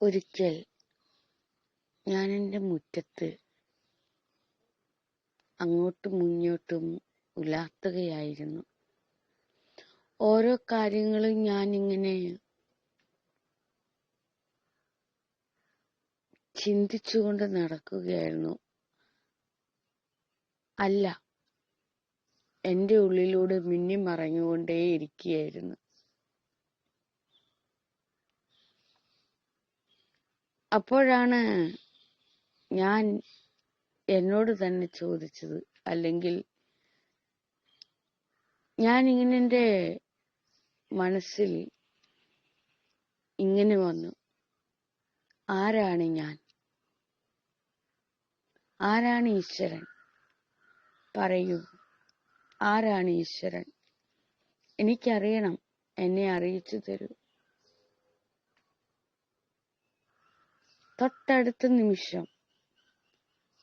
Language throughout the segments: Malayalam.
ഒരിക്കൽ ഞാൻ എന്റെ മുറ്റത്ത് അങ്ങോട്ടും മുന്നോട്ടും ഉലാത്തുകയായിരുന്നു. ഓരോ കാര്യങ്ങളും ഞാനിങ്ങനെ ചിന്തിച്ചുകൊണ്ട് നടക്കുകയായിരുന്നു. അല്ല എന്റെ ഉള്ളിലൂടെ മിന്നി മറഞ്ഞുകൊണ്ടേയിരിക്കുകയായിരുന്നു അപ്പോഴാണ് ഞാൻ എന്നോട് തന്നെ ചോദിച്ചത്. അല്ലെങ്കിൽ ഞാൻ ഇങ്ങനെ എന്റെ മനസ്സിൽ ഇങ്ങനെ വന്നു. ആരാണ് ഞാൻ? ആരാണ് ഈശ്വരൻ? പറയൂ. ആരാണ് ഈശ്വരൻ? എനിക്കറിയണം. എന്നെ അറിയിച്ചു തരൂ. തൊട്ടടുത്ത നിമിഷം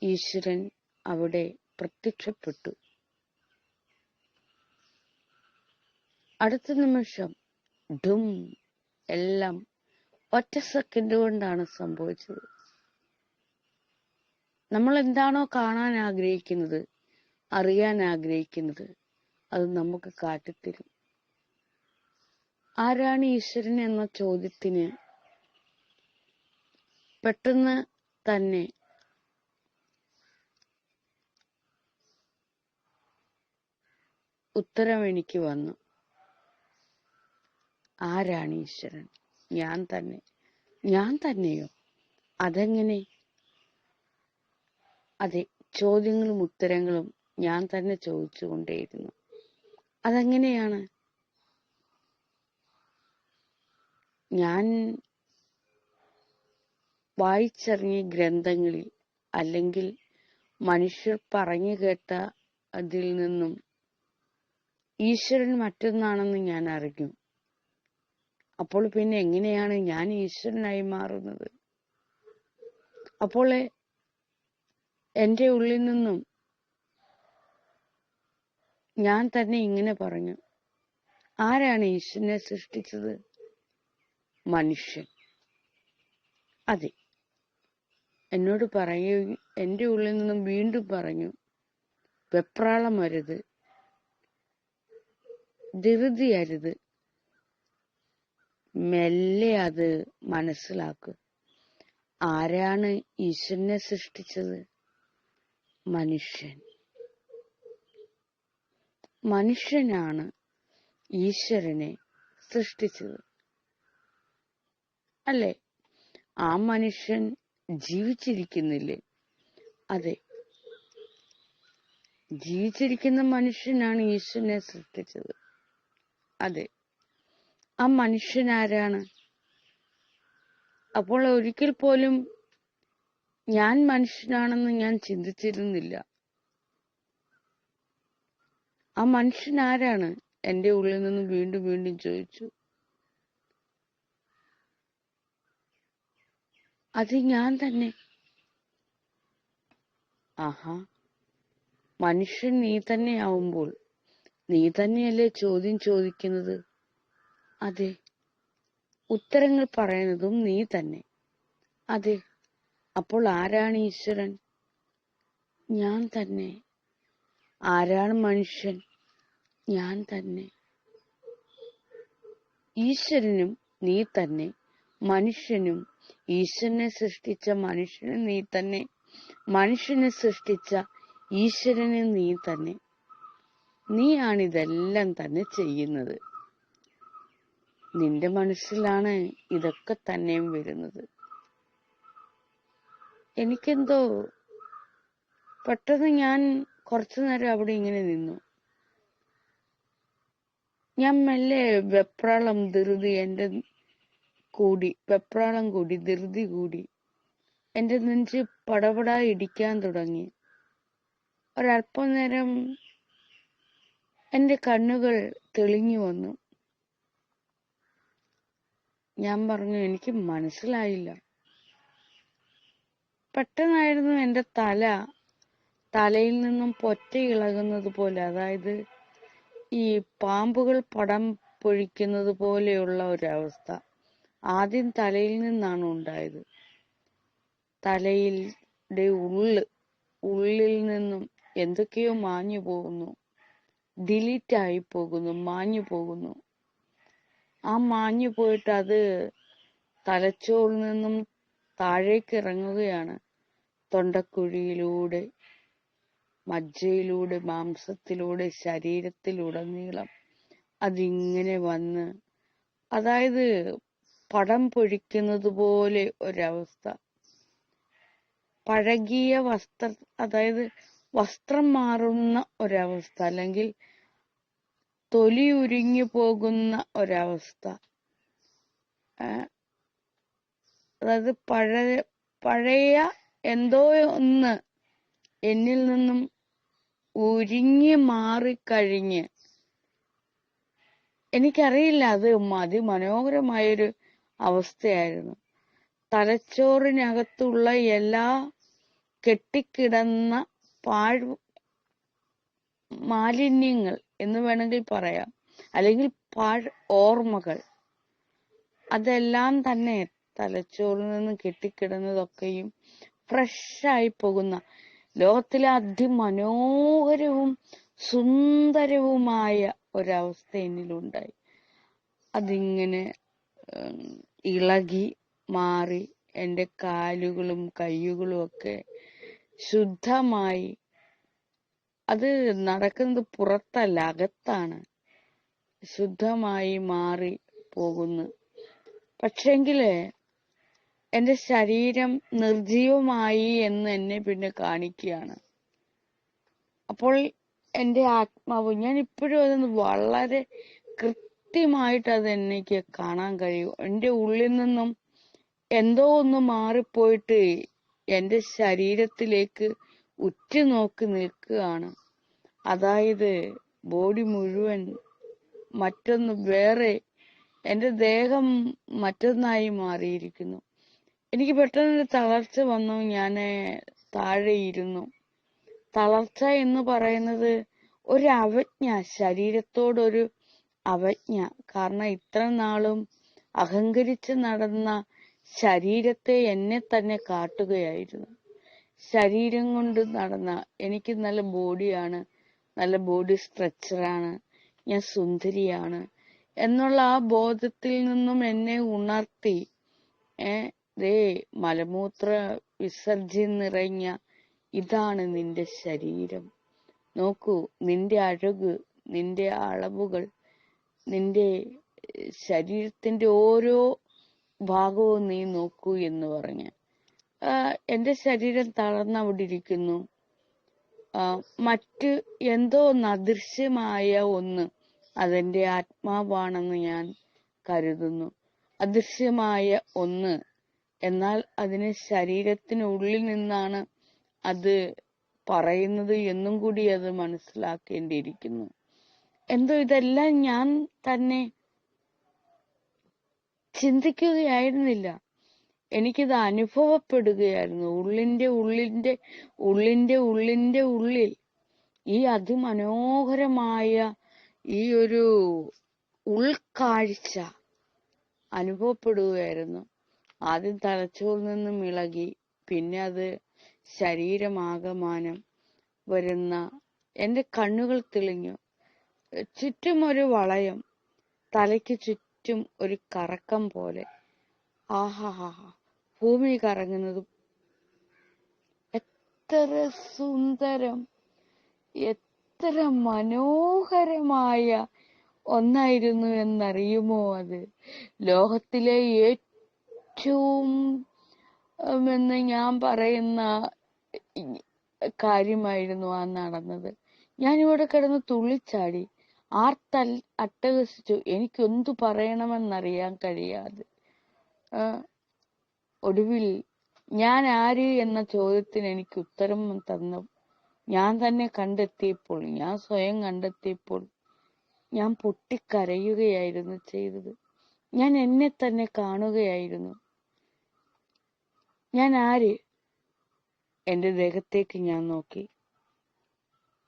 ഈശ്വരൻ അവിടെ പ്രത്യക്ഷപ്പെട്ടു. അടുത്ത നിമിഷം ഡും എല്ലാം ഒറ്റ സെക്കൻഡ് കൊണ്ടാണ് സംഭവിച്ചത്. നമ്മൾ എന്താണോ കാണാൻ ആഗ്രഹിക്കുന്നത് അറിയാൻ ആഗ്രഹിക്കുന്നത് അത് നമുക്ക് കാട്ടിത്തരും. ആരാണ് ഈശ്വരൻ എന്ന ചോദ്യത്തിന് പെട്ടെന്ന് തന്നെ. ഉത്തരം എനിക്ക് വന്നു. ആരാണ് ഈശ്വരൻ? ഞാൻ തന്നെ. ഞാൻ തന്നെയോ? അതെങ്ങനെ? അതെ ചോദ്യങ്ങളും ഉത്തരങ്ങളും ഞാൻ തന്നെ ചോദിച്ചുകൊണ്ടേയിരുന്നു. അതെങ്ങനെയാണ്? ഞാൻ വായിച്ചറിഞ്ഞ ഗ്രന്ഥങ്ങളിൽ അല്ലെങ്കിൽ മനുഷ്യർ പറഞ്ഞു കേട്ട അതിൽ നിന്നും ഈശ്വരൻ മറ്റൊന്നാണെന്ന് ഞാൻ അറിഞ്ഞു. അപ്പോൾ പിന്നെ എങ്ങനെയാണ് ഞാൻ ഈശ്വരനായി മാറുന്നത്? അപ്പോൾ എന്റെ ഉള്ളിൽ നിന്നും ഞാൻ തന്നെ ഇങ്ങനെ പറഞ്ഞു ആരാണ് ഈശ്വരനെ സൃഷ്ടിച്ചത്? മനുഷ്യൻ. അതെ. എന്നോട് പറയുകയും എന്റെ ഉള്ളിൽ നിന്നും വീണ്ടും പറഞ്ഞു വെപ്രാളം അരുത് ധൃതി അരുത് മെല്ലെ അത് മനസ്സിലാക്ക്. ആരാണ് ഈശ്വരനെ സൃഷ്ടിച്ചത്? മനുഷ്യൻ. മനുഷ്യനാണ് ഈശ്വരനെ സൃഷ്ടിച്ചത്. അല്ലേ? ആ മനുഷ്യൻ ജീവിച്ചിരിക്കുന്നില്ലേ? അതെ. ജീവിച്ചിരിക്കുന്ന മനുഷ്യനാണ് ഈശ്വരനെ സൃഷ്ടിച്ചത്. അതെ. ആ മനുഷ്യൻ ആരാണ് അപ്പോൾ ഒരിക്കൽ പോലും ഞാൻ മനുഷ്യനാണെന്ന് ഞാൻ ചിന്തിച്ചിരുന്നില്ല. ആ മനുഷ്യൻ ആരാണ് എന്റെ ഉള്ളിൽ നിന്ന് വീണ്ടും വീണ്ടും ചോദിച്ചു. അത് ഞാൻ തന്നെ. ആഹാ. മനുഷ്യൻ നീ തന്നെയാവുമ്പോൾ നീ തന്നെയല്ലേ ചോദ്യം ചോദിക്കുന്നത്? അതെ. ഉത്തരങ്ങൾ പറയുന്നതും നീ തന്നെ. അതെ. അപ്പോൾ ആരാണ് ഈശ്വരൻ? ഞാൻ തന്നെ. ആരാണ് മനുഷ്യൻ? ഞാൻ തന്നെ. ഈശ്വരനും നീ തന്നെ. മനുഷ്യനും ഈശ്വരനെ സൃഷ്ടിച്ച മനുഷ്യനും നീ തന്നെ. മനുഷ്യനെ സൃഷ്ടിച്ച ഈശ്വരനെ നീ തന്നെ. നീയാണ് ഇതെല്ലാം തന്നെ ചെയ്യുന്നത്. നിന്റെ മനസ്സിലാണ് ഇതൊക്കെ തന്നെയും വരുന്നത്. എനിക്കെന്തോ പെട്ടെന്ന് ഞാൻ കുറച്ചു നേരം അവിടെ ഇങ്ങനെ നിന്നു. ഞാൻ മെല്ലെ വെപ്രാളം ധൃതി എന്റെ കൂടി വെപ്രാളം കൂടി ധൃതി കൂടി. എന്റെ നെഞ്ച് പടപട ഇടിക്കാൻ തുടങ്ങി. ഒരല്പം നേരം എന്റെ കണ്ണുകൾ തെളിഞ്ഞു വന്നു. ഞാൻ പറഞ്ഞു എനിക്ക് മനസ്സിലായില്ല. പെട്ടെന്നായിരുന്നു എന്റെ തല തലയിൽ നിന്നും പൊറ്റ ഇളകുന്നത് പോലെ അതായത് ഈ പാമ്പുകൾ പടം പൊഴിക്കുന്നത് പോലെയുള്ള ഒരവസ്ഥ. ആദ്യം തലയിൽ നിന്നാണ് ഉണ്ടായത്. തലയിലെ ഉള്ള് ഉള്ളിൽ നിന്നും എന്തൊക്കെയോ മാഞ്ഞു പോകുന്നു. ഡിലീറ്റ് ആയി പോകുന്നു മാഞ്ഞു പോകുന്നു. ആ മാഞ്ഞു പോയിട്ട് അത് തലച്ചോറിൽ നിന്നും താഴേക്ക് ഇറങ്ങുകയാണ് തൊണ്ടക്കുഴിയിലൂടെ മജ്ജയിലൂടെ മാംസത്തിലൂടെ ശരീരത്തിലുടനീളം അതിങ്ങനെ വന്ന് അതായത് പടം പൊഴിക്കുന്നത് പോലെ ഒരവസ്ഥ. പഴകിയ വസ്ത്ര അതായത് വസ്ത്രം മാറുന്ന ഒരവസ്ഥ അല്ലെങ്കിൽ തൊലി ഉരുങ്ങി പോകുന്ന ഒരവസ്ഥ. അതായത് പഴയ പഴയ എന്തോ ഒന്ന് എന്നിൽ നിന്നും ഉരിഞ്ഞു മാറിക്കഴിഞ്ഞ്. എനിക്കറിയില്ല അത് അതിമനോഹരമായൊരു അവസ്ഥയായിരുന്നു. തലച്ചോറിനകത്തുള്ള എല്ലാ കെട്ടിക്കിടന്ന പാഴ് മാലിന്യങ്ങൾ എന്ന് വേണമെങ്കിൽ പറയാം. അല്ലെങ്കിൽ പാഴ് ഓർമ്മകൾ. അതെല്ലാം തന്നെ തലച്ചോറിൽ നിന്ന് കെട്ടിക്കിടന്നതൊക്കെയും ഫ്രഷായി പോകുന്ന ലോകത്തിലെ അതിമനോഹരവും സുന്ദരവുമായ ഒരവസ്ഥ എന്നിലുണ്ടായി. അതിങ്ങനെ ഇളകി മാറി എന്റെ കാലുകളും കൈകളും ഒക്കെ ശുദ്ധമായി. അത് നടക്കുന്നത് പുറത്തല്ല അകത്താണ്. ശുദ്ധമായി മാറി പോകുന്നു. പക്ഷെങ്കിൽ എന്റെ ശരീരം നിർജീവമായി എന്ന് എന്നെ പിന്നെ കാണിക്കുകയാണ്. അപ്പോൾ എന്റെ ആത്മാവ് ഞാൻ ഇപ്പോഴും അതൊന്ന് വളരെ കൃത്യമായിട്ട് അത് എനിക്ക് കാണാൻ കഴിയും. എന്റെ ഉള്ളിൽ നിന്നും എന്തോ ഒന്ന് മാറിപ്പോയിട്ട് എന്റെ ശരീരത്തിലേക്ക് ഉറ്റുനോക്കി നിൽക്കുകയാണ്. അതായത് ബോഡി മുഴുവൻ മറ്റൊന്ന് വേറെ എന്റെ ദേഹം മറ്റൊന്നായി മാറിയിരിക്കുന്നു. എനിക്ക് പെട്ടെന്നൊരു തളർച്ച വന്നു. ഞാൻ താഴെ ഇരുന്നു. തളർച്ച എന്ന് പറയുന്നത് ഒരു അവജ്ഞ ശരീരത്തോടൊരു അവജ്ഞ. കാരണം ഇത്ര നാളും അഹങ്കരിച്ച് നടന്ന ശരീരത്തെ എന്നെ തന്നെ കാട്ടുകയായിരുന്നു. ശരീരം കൊണ്ട് നടന്ന എനിക്ക് നല്ല ബോഡിയാണ് നല്ല ബോഡി സ്ട്രക്ചറാണ് ഞാൻ സുന്ദരിയാണ് എന്നുള്ള ആ ബോധത്തിൽ നിന്നും എന്നെ ഉണർത്തി. ഏ ദേ മലമൂത്ര വിസർജ്യം നിറഞ്ഞ ഇതാണ് നിന്റെ ശരീരം. നോക്കൂ നിന്റെ അഴക് നിന്റെ അളവുകൾ നിന്റെ ശരീരത്തിന്റെ ഓരോ ഭാഗവും നീ നോക്കൂ എന്ന് പറഞ്ഞ്. എന്റെ ശരീരം തളർന്നവിടെ ഇരിക്കുന്നു. ആ, മറ്റ് എന്തോ അദൃശ്യമായ ഒന്ന് അതെന്റെ ആത്മാവാണെന്ന് ഞാൻ കരുതുന്നു. അദൃശ്യമായ ഒന്ന്. എന്നാൽ അതിന് ശരീരത്തിനുള്ളിൽ നിന്നാണ് അത് പറയുന്നത് എന്നും കൂടി അത് മനസ്സിലാക്കേണ്ടിയിരിക്കുന്നു. എന്തോ ഇതെല്ലാം ഞാൻ തന്നെ ചിന്തിക്കുകയായിരുന്നില്ല. എനിക്കിത് അനുഭവപ്പെടുകയായിരുന്നു. ഉള്ളിന്റെ ഉള്ളിന്റെ ഉള്ളിന്റെ ഉള്ളിന്റെ ഉള്ളിൽ ഈ അതിമനോഹരമായ ഈ ഒരു ഉൾക്കാഴ്ച അനുഭവപ്പെടുകയായിരുന്നു. ആദ്യം തലച്ചോറിൽ നിന്നും ഇളകി പിന്നെ അത് ശരീരമാകമാനം വരുന്ന എന്റെ കണ്ണുകൾ തെളിഞ്ഞു. ചുറ്റും ഒരു വളയം. തലയ്ക്ക് ചുറ്റും ഒരു കറക്കം പോലെ. ആഹാഹാഹാ ഭൂമി കറങ്ങുന്നത് എത്ര സുന്ദരം എത്ര മനോഹരമായ ഒന്നായിരുന്നു എന്നറിയുമോ അത്? ലോകത്തിലെ ഏറ്റവും എന്ന് ഞാൻ പറയുന്ന കാര്യമായിരുന്നു ആ നടന്നത്. ഞാനിവിടെ കിടന്ന് തുള്ളിച്ചാടി. ആർത്തൽ അട്ടഹസിച്ചു. എനിക്കെന്തു പറയണമെന്നറിയാൻ കഴിയാതെ. ഒടുവിൽ ഞാൻ ആര് എന്ന ചോദ്യത്തിന് എനിക്ക് ഉത്തരം തന്നു. ഞാൻ തന്നെ കണ്ടെത്തിയപ്പോൾ ഞാൻ സ്വയം കണ്ടെത്തിയപ്പോൾ ഞാൻ പൊട്ടിക്കരയുകയായിരുന്നു ചെയ്തത്. ഞാൻ എന്നെ തന്നെ കാണുകയായിരുന്നു. ഞാൻ ആര്? എന്റെ ദേഹത്തേക്ക് ഞാൻ നോക്കി.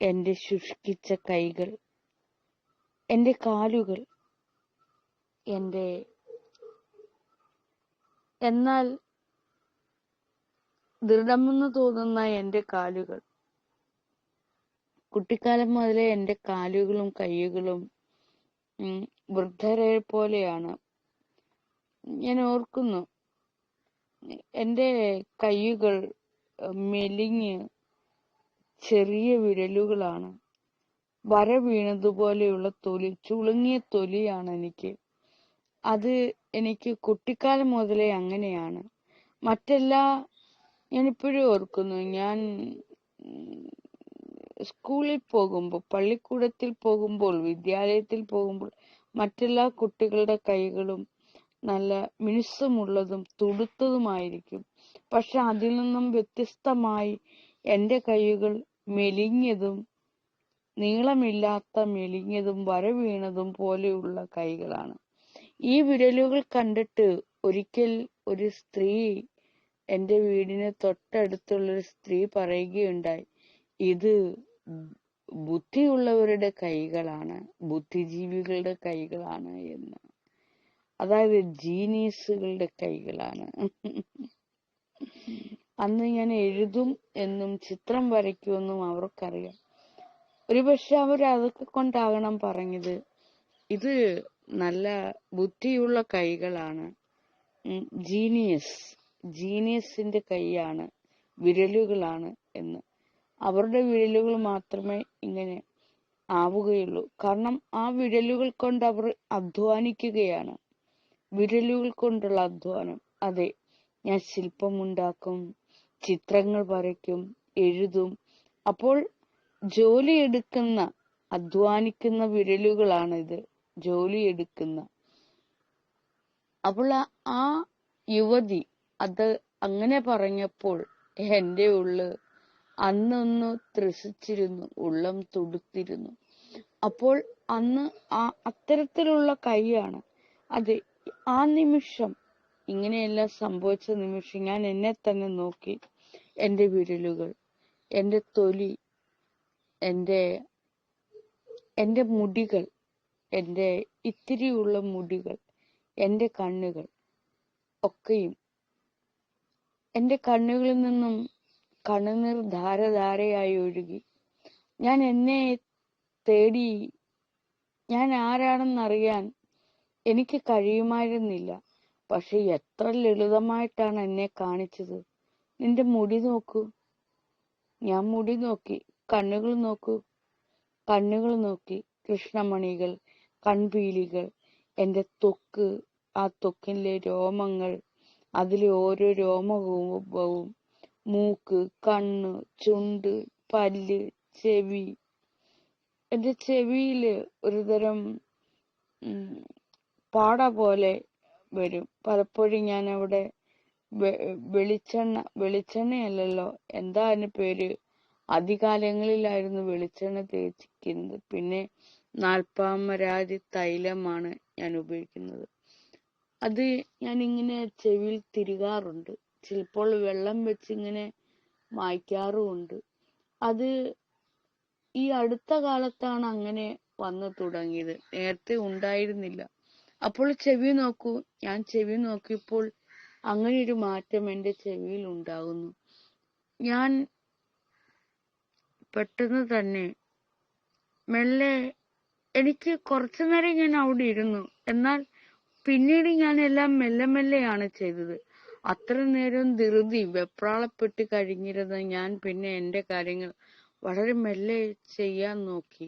എന്റെ ശുഷ്കിച്ച കൈകൾ എന്റെ കാലുകൾ എന്റെ എന്നാൽ ദൃഢമെന്ന് തോന്നുന്ന എന്റെ കാലുകൾ. കുട്ടിക്കാലം മുതലേ എന്റെ കാലുകളും കൈകളും വൃദ്ധരെ പോലെയാണ്. ഞാൻ ഓർക്കുന്നു എന്റെ കൈകൾ മെലിഞ്ഞ് ചെറിയ വിരലുകളാണ്. വര വീണതുപോലെയുള്ള തൊലി ചുളുങ്ങിയ തൊലിയാണ് എനിക്ക്. അത് എനിക്ക് കുട്ടിക്കാലം മുതലേ അങ്ങനെയാണ്. മറ്റെല്ലാ ഞാനിപ്പോഴും ഓർക്കുന്നു ഞാൻ സ്കൂളിൽ പോകുമ്പോൾ പള്ളിക്കൂടത്തിൽ പോകുമ്പോൾ വിദ്യാലയത്തിൽ പോകുമ്പോൾ മറ്റെല്ലാ കുട്ടികളുടെ കൈകളും നല്ല മിനുസമുള്ളതും തുടുത്തതുമായിരിക്കും. പക്ഷെ അതിൽ നിന്നും വ്യത്യസ്തമായി എന്റെ കൈകൾ മെലിഞ്ഞതും നീളമില്ലാത്ത മെലിഞ്ഞതും വരവീണതും പോലെയുള്ള കൈകളാണ്. ഈ വിരലുകൾ കണ്ടിട്ട് ഒരിക്കൽ ഒരു സ്ത്രീ എന്റെ വീടിന് തൊട്ടടുത്തുള്ള ഒരു സ്ത്രീ പറയുകയുണ്ടായി ഇത് ബുദ്ധിയുള്ളവരുടെ കൈകളാണ് ബുദ്ധിജീവികളുടെ കൈകളാണ് എന്ന്. അതായത് ജീനീസുകളുടെ കൈകളാണ്. അന്ന് ഞാൻ എഴുതും എന്നും ചിത്രം വരയ്ക്കുമെന്നും അവർക്കറിയാം. ഒരുപക്ഷെ അവർ അതൊക്കെ കൊണ്ടാകണം പറഞ്ഞത്. ഇത് നല്ല ബുദ്ധിയുള്ള കൈകളാണ്. ജീനിയസ് ജീനിയസിന്റെ കൈയാണ് വിരലുകളാണ് എന്ന്. അവരുടെ വിരലുകൾ മാത്രമേ ഇങ്ങനെ ആവുകയുള്ളൂ. കാരണം ആ വിരലുകൾ കൊണ്ട് അവർ അധ്വാനിക്കുകയാണ്. വിരലുകൾ കൊണ്ടുള്ള അധ്വാനം. അതെ ഞാൻ ശില്പമുണ്ടാക്കും ചിത്രങ്ങൾ വരയ്ക്കും എഴുതും. അപ്പോൾ ജോലിയെടുക്കുന്ന അധ്വാനിക്കുന്ന വിരലുകളാണിത്. ജോലിയെടുക്കുന്ന. അപ്പോൾ ആ- യുവതി അത് അങ്ങനെ പറഞ്ഞപ്പോൾ എന്റെ ഉള്ള് അന്നൊന്ന് ത്രസിച്ചിരുന്നു ഉള്ളം തുടുത്തിരുന്നു. അപ്പോൾ അന്ന് ആ അത്തരത്തിലുള്ള കൈയാണ്. അതെ ആ നിമിഷം ഇങ്ങനെയെല്ലാം സംഭവിച്ച നിമിഷം ഞാൻ എന്നെ തന്നെ നോക്കി. എന്റെ വിരലുകൾ എന്റെ തൊലി എന്റെ എന്റെ മുടികൾ എന്റെ ഇത്തിരിയുള്ള മുടികൾ എന്റെ കണ്ണുകൾ ഒക്കെയും എന്റെ കണ്ണുകളിൽ നിന്നും കണ്ണുനീർ ധാരധാരയായി ഒഴുകി. ഞാൻ എന്നെ തേടി ഞാൻ ആരാണെന്നറിയാൻ എനിക്ക് കഴിയുമായിരുന്നില്ല. പക്ഷെ എത്ര ലളിതമായിട്ടാണ് എന്നെ കാണിച്ചത്. നിന്റെ മുടി നോക്കൂ. ഞാൻ മുടി നോക്കി. കണ്ണുകൾ നോക്കൂ. കണ്ണുകൾ നോക്കി. കൃഷ്ണമണികൾ കൺപീലികൾ എന്റെ ത്വക്ക് ആ ത്വക്കിലെ രോമങ്ങൾ അതിലെ ഓരോ രോമകൂപവും മൂക്ക് കണ്ണ് ചുണ്ട് പല്ല് ചെവി. എന്റെ ചെവിയിൽ ഒരുതരം പാട പോലെ വരും. പലപ്പോഴും ഞാൻ അവിടെ വെളിച്ചെണ്ണ വെളിച്ചെണ്ണയല്ലല്ലോ. എന്താ അതിന് പേര്? ആദ്യകാലങ്ങളിലായിരുന്നു വെളിച്ചെണ്ണ തേച്ചിരിക്കുന്നത് പിന്നെ നാൽപ്പാമരാതി തൈലമാണ് ഞാൻ ഉപയോഗിക്കുന്നത്. അത് ഞാൻ ഇങ്ങനെ ചെവിയിൽ തിരുകാറുണ്ട്. ചിലപ്പോൾ വെള്ളം വെച്ച് ഇങ്ങനെ മായ്ക്കാറുമുണ്ട്. അത് ഈ അടുത്ത കാലത്താണ് അങ്ങനെ വന്നു തുടങ്ങിയത്. നേരത്തെ ഉണ്ടായിരുന്നില്ല. അപ്പോൾ ചെവി നോക്കൂ. ഞാൻ ചെവി നോക്കിയപ്പോൾ അങ്ങനെ ഒരു മാറ്റം എന്റെ ചെവിയിൽ ഉണ്ടാകുന്നു. ഞാൻ പെട്ടെന്ന് തന്നെ. മെല്ലെ എനിക്ക് കുറച്ചു നേരം ഞാൻ അവിടെ ഇരുന്നു. എന്നാൽ പിന്നീട് ഞാൻ എല്ലാം മെല്ലെ മെല്ലെയാണ് ചെയ്തത്. അത്ര നേരം ധൃതി വെപ്രാളപ്പെട്ട് കഴിഞ്ഞിരുന്ന ഞാൻ പിന്നെ എന്റെ കാര്യങ്ങൾ വളരെ മെല്ലെ ചെയ്യാൻ നോക്കി.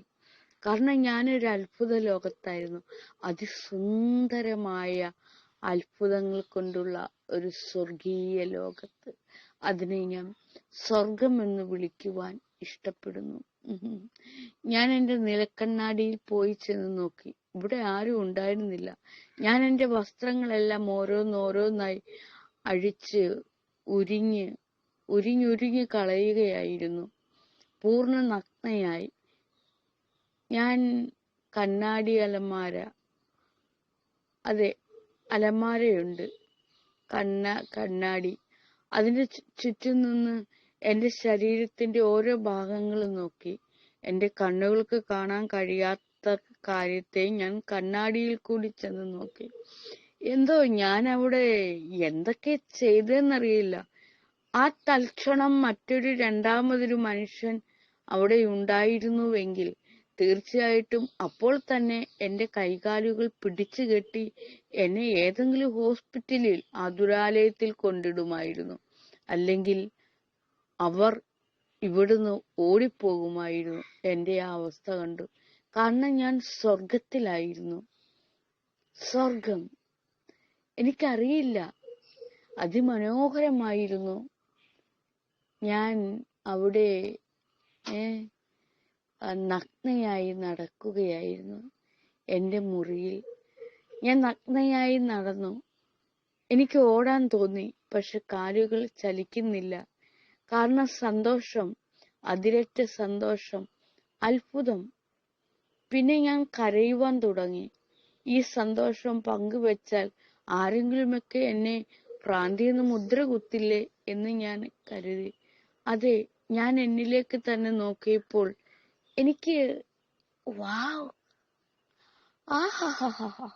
കാരണം ഞാനൊരു അത്ഭുത ലോകത്തായിരുന്നു. അതിസുന്ദരമായ അത്ഭുതങ്ങൾ കൊണ്ടുള്ള ഒരു സ്വർഗീയ ലോകത്ത്. അതിനെ ഞാൻ സ്വർഗം എന്ന് വിളിക്കുവാൻ ഇഷ്ടപ്പെടുന്നു. ഞാൻ എന്റെ നിലക്കണ്ണാടിയിൽ പോയി ചെന്ന് നോക്കി. ഇവിടെ ആരും ഉണ്ടായിരുന്നില്ല. ഞാൻ എന്റെ വസ്ത്രങ്ങളെല്ലാം ഓരോന്നോരോന്നായി അഴിച്ച് ഉരിഞ്ഞ് ഉരിഞ്ഞുരിഞ്ഞ് കളയുകയായിരുന്നു. പൂർണ നഗ്നയായി. ഞാൻ കണ്ണാടി അലമാര അതെ അലമാരയുണ്ട്. കണ്ണ കണ്ണാടി. അതിന്റെ ചു- ചുറ്റും നിന്ന് എന്റെ ശരീരത്തിന്റെ ഓരോ ഭാഗങ്ങളും നോക്കി എന്റെ കണ്ണുകൾക്ക് കാണാൻ കഴിയാത്ത കാര്യത്തെ ഞാൻ കണ്ണാടിയിൽ കൂടി ചെന്ന് നോക്കി. എന്തോ ഞാൻ അവിടെ എന്തൊക്കെ ചെയ്തെന്നറിയില്ല. ആ തൽക്ഷണം മറ്റൊരു രണ്ടാമതൊരു മനുഷ്യൻ അവിടെ ഉണ്ടായിരുന്നുവെങ്കിൽ തീർച്ചയായിട്ടും അപ്പോൾ തന്നെ എന്റെ കൈകാലുകൾ പിടിച്ചു കെട്ടി എന്നെ ഏതെങ്കിലും ഹോസ്പിറ്റലിൽ ആതുരാലയത്തിൽ കൊണ്ടിടുമായിരുന്നു. അല്ലെങ്കിൽ അവർ ഇവിടുന്ന് ഓടിപ്പോകുമായിരുന്നു. എന്റെ ആ അവസ്ഥ കണ്ടു. കാരണം ഞാൻ സ്വർഗത്തിലായിരുന്നു സ്വർഗം എനിക്കറിയില്ല. അതിമനോഹരമായിരുന്നു. ഞാൻ അവിടെ നഗ്നയായി നടക്കുകയായിരുന്നു എന്റെ മുറിയിൽ. ഞാൻ നഗ്നയായി നടന്നു. എനിക്ക് ഓടാൻ തോന്നി പക്ഷെ കാലുകൾ ചലിക്കുന്നില്ല. കാരണം സന്തോഷം അതിരറ്റ സന്തോഷം അത്ഭുതം. പിന്നെ ഞാൻ കരയുവാൻ തുടങ്ങി. ഈ സന്തോഷം പങ്കുവെച്ചാൽ ആരെങ്കിലുമൊക്കെ എന്നെ പ്രാന്തിയെന്ന് മുദ്ര കുത്തില്ലേ എന്ന് ഞാൻ കരുതി. അതെ ഞാൻ എന്നിലേക്ക് തന്നെ നോക്കിയപ്പോൾ എനിക്ക് വാവ് ആഹാഹാഹാ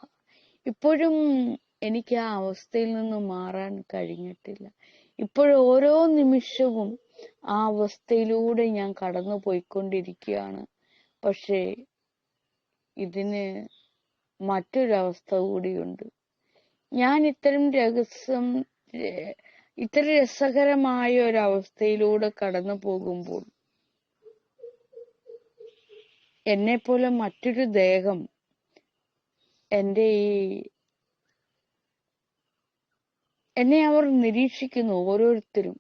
ഇപ്പോഴും എനിക്ക് ആ അവസ്ഥയിൽ നിന്ന് മാറാൻ കഴിഞ്ഞിട്ടില്ല. ഇപ്പോഴും ഓരോ നിമിഷവും ആ അവസ്ഥയിലൂടെ ഞാൻ കടന്നു പോയിക്കൊണ്ടിരിക്കുകയാണ്. പക്ഷേ ഇതിന് മറ്റൊരവസ്ഥ കൂടിയുണ്ട്. ഞാൻ ഇത്തരം രഹസ്യം ഇത്ര രസകരമായ ഒരു അവസ്ഥയിലൂടെ കടന്നു പോകുമ്പോൾ എന്നെ പോലെ മറ്റൊരു ദേഹം എന്റെ ഈ എന്നെ അവർ നിരീക്ഷിക്കുന്നു ഓരോരുത്തരും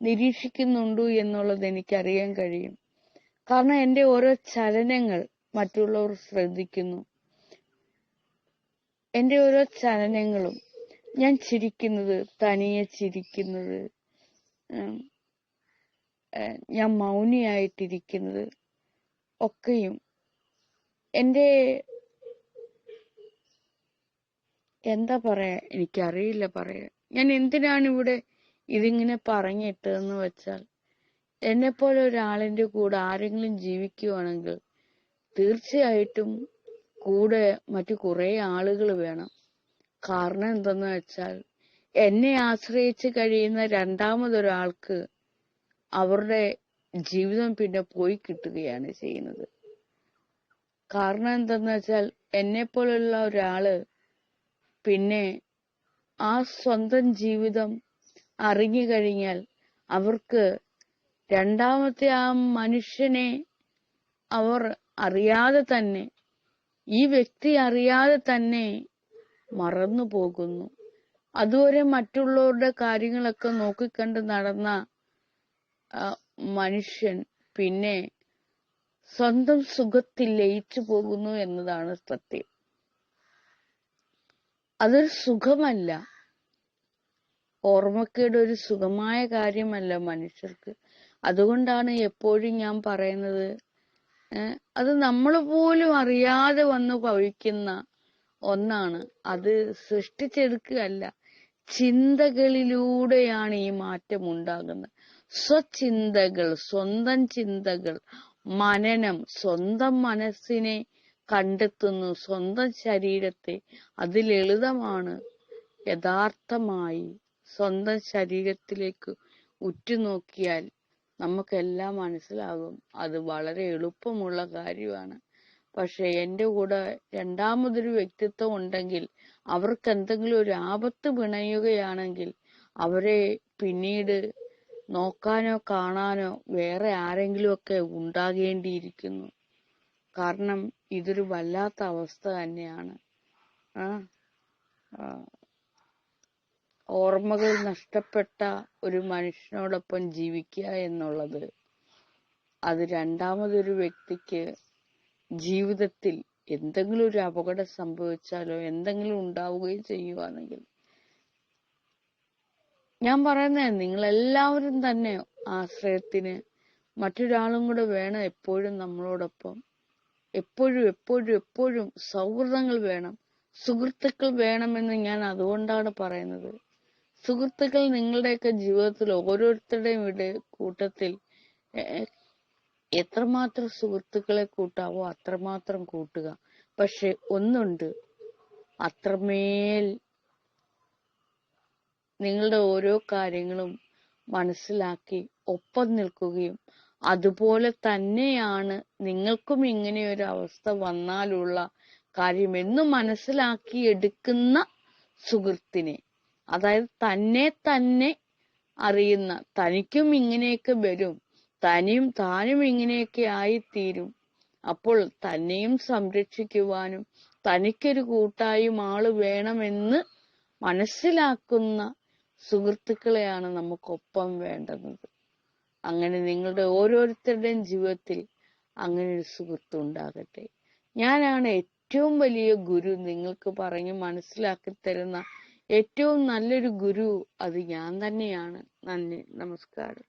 നിരീക്ഷിക്കുന്നുണ്ടോ എന്നുള്ളത് എനിക്കറിയാൻ കഴിയും. കാരണം എന്റെ ഓരോ ചലനങ്ങൾ മറ്റുള്ളവർ ശ്രദ്ധിക്കുന്നു. എന്റെ ഓരോ ചലനങ്ങളും ഞാൻ ചിരിക്കുന്നത് തനിയെ ചിരിക്കുന്നത് ഞാൻ മൗനിയായിട്ടിരിക്കുന്നത് ഒക്കെയും എന്റെ എന്താ പറയാ? എനിക്കറിയില്ല പറയാ. ഞാൻ എന്തിനാണ് ഇവിടെ ഇതിങ്ങനെ പറഞ്ഞിട്ടതെന്ന് വെച്ചാൽ എന്നെ പോലെ ഒരാളിന്റെ കൂടെ ആരെങ്കിലും ജീവിക്കുവാണെങ്കിൽ തീർച്ചയായിട്ടും കൂടെ മറ്റു കുറെ ആളുകൾ വേണം. കാരണം എന്തെന്ന് വെച്ചാൽ എന്നെ ആശ്രയിച്ച് കഴിയുന്ന രണ്ടാമതൊരാൾക്ക് അവരുടെ ജീവിതം പിന്നെ പോയി കിട്ടുകയാണ് ചെയ്യുന്നത്. കാരണം എന്തെന്ന് വെച്ചാൽ എന്നെ പോലുള്ള ഒരാൾ പിന്നെ ആ സ്വന്തം ജീവിതം അറിഞ്ഞു കഴിഞ്ഞാൽ അവർക്ക് രണ്ടാമത്തെ ആ മനുഷ്യനെ അവർ അറിയാതെ തന്നെ ഈ വ്യക്തി അറിയാതെ തന്നെ മറന്നു പോകുന്നു. അതുവരെ മറ്റുള്ളവരുടെ കാര്യങ്ങളൊക്കെ നോക്കിക്കണ്ട് നടന്ന മനുഷ്യൻ പിന്നെ സ്വന്തം സുഖത്തിൽ ലയിച്ചു പോകുന്നു എന്നതാണ് സത്യം. അതൊരു സുഖമല്ല. ഓർമ്മക്കേട് ഒരു സുഖമായ കാര്യമല്ല മനുഷ്യർക്ക്. അതുകൊണ്ടാണ് എപ്പോഴും ഞാൻ പറയുന്നത് അത് നമ്മൾ പോലും അറിയാതെ വന്ന് ഭവിക്കുന്ന ഒന്നാണ്. അത് സൃഷ്ടിച്ചെടുക്കുകയല്ല. ചിന്തകളിലൂടെയാണ് ഈ മാറ്റം ഉണ്ടാകുന്നത് സ്വചിന്തകൾ സ്വന്തം ചിന്തകൾ മനനം സ്വന്തം മനസ്സിനെ കണ്ടെത്തുന്നു. സ്വന്തം ശരീരത്തെ അത് ലളിതമാണ്. യഥാർത്ഥമായി സ്വന്തം ശരീരത്തിലേക്ക് ഉറ്റുനോക്കിയാൽ നമുക്കെല്ലാം മനസ്സിലാകും. അത് വളരെ എളുപ്പമുള്ള കാര്യമാണ്. പക്ഷെ എന്റെ കൂടെ രണ്ടാമതൊരു വ്യക്തിത്വം ഉണ്ടെങ്കിൽ അവർക്ക് എന്തെങ്കിലും ഒരു ആപത്ത് പിണയുകയാണെങ്കിൽ അവരെ പിന്നീട് നോക്കാനോ കാണാനോ വേറെ ആരെങ്കിലും ഒക്കെ ഉണ്ടാകേണ്ടിയിരിക്കുന്നു. കാരണം ഇതൊരു വല്ലാത്ത അവസ്ഥ തന്നെയാണ്. ഓർമ്മകൾ നഷ്ടപ്പെട്ട ഒരു മനുഷ്യനോടൊപ്പം ജീവിക്കുക എന്നുള്ളത് അത് രണ്ടാമതൊരു വ്യക്തിക്ക് ജീവിതത്തിൽ എന്തെങ്കിലും ഒരു അപകടം സംഭവിച്ചാലോ എന്തെങ്കിലും ഉണ്ടാവുകയും ചെയ്യുവാണെങ്കിൽ. ഞാൻ പറയുന്നത് നിങ്ങൾ എല്ലാവരും തന്നെ ആശ്രയത്തിന് മറ്റൊരാളും കൂടെ വേണം എപ്പോഴും നമ്മളോടൊപ്പം. എപ്പോഴും എപ്പോഴും എപ്പോഴും സൗഹൃദങ്ങൾ വേണം. സുഹൃത്തുക്കൾ വേണമെന്ന് ഞാൻ അതുകൊണ്ടാണ് പറയുന്നത്. സുഹൃത്തുക്കൾ നിങ്ങളുടെയൊക്കെ ജീവിതത്തിൽ ഓരോരുത്തരുടെയും ഇവിടെ കൂട്ടത്തിൽ എത്രമാത്രം സുഹൃത്തുക്കളെ കൂട്ടാവോ അത്രമാത്രം കൂട്ടുക. പക്ഷെ ഒന്നുണ്ട്. അത്രമേൽ നിങ്ങളുടെ ഓരോ കാര്യങ്ങളും മനസ്സിലാക്കി ഒപ്പം നിൽക്കുകയും അതുപോലെ തന്നെയാണ് നിങ്ങൾക്കും ഇങ്ങനെ ഒരു അവസ്ഥ വന്നാലുള്ള കാര്യം എന്ന് മനസ്സിലാക്കി എടുക്കുന്ന സുഹൃത്തിനെ. അതായത് തന്നെ തന്നെ അറിയുന്ന തനിക്കും ഇങ്ങനെയൊക്കെ വരും തനിയും താനും ഇങ്ങനെയൊക്കെ ആയിത്തീരും. അപ്പോൾ തന്നെയും സംരക്ഷിക്കുവാനും തനിക്കൊരു കൂട്ടായും ആൾ വേണമെന്ന് മനസ്സിലാക്കുന്ന സുഹൃത്തുക്കളെയാണ് നമുക്കൊപ്പം വേണ്ടത് അങ്ങനെ നിങ്ങളുടെ ഓരോരുത്തരുടെയും ജീവിതത്തിൽ അങ്ങനെ ഒരു സുഹൃത്ത് ഉണ്ടാകട്ടെ. ഞാനാണ് ഏറ്റവും വലിയ ഗുരു നിങ്ങൾക്ക് പറഞ്ഞു മനസ്സിലാക്കി തരുന്ന ഏറ്റവും നല്ലൊരു ഗുരു അത് ഞാൻ തന്നെയാണ്. നന്ദി നമസ്കാരം.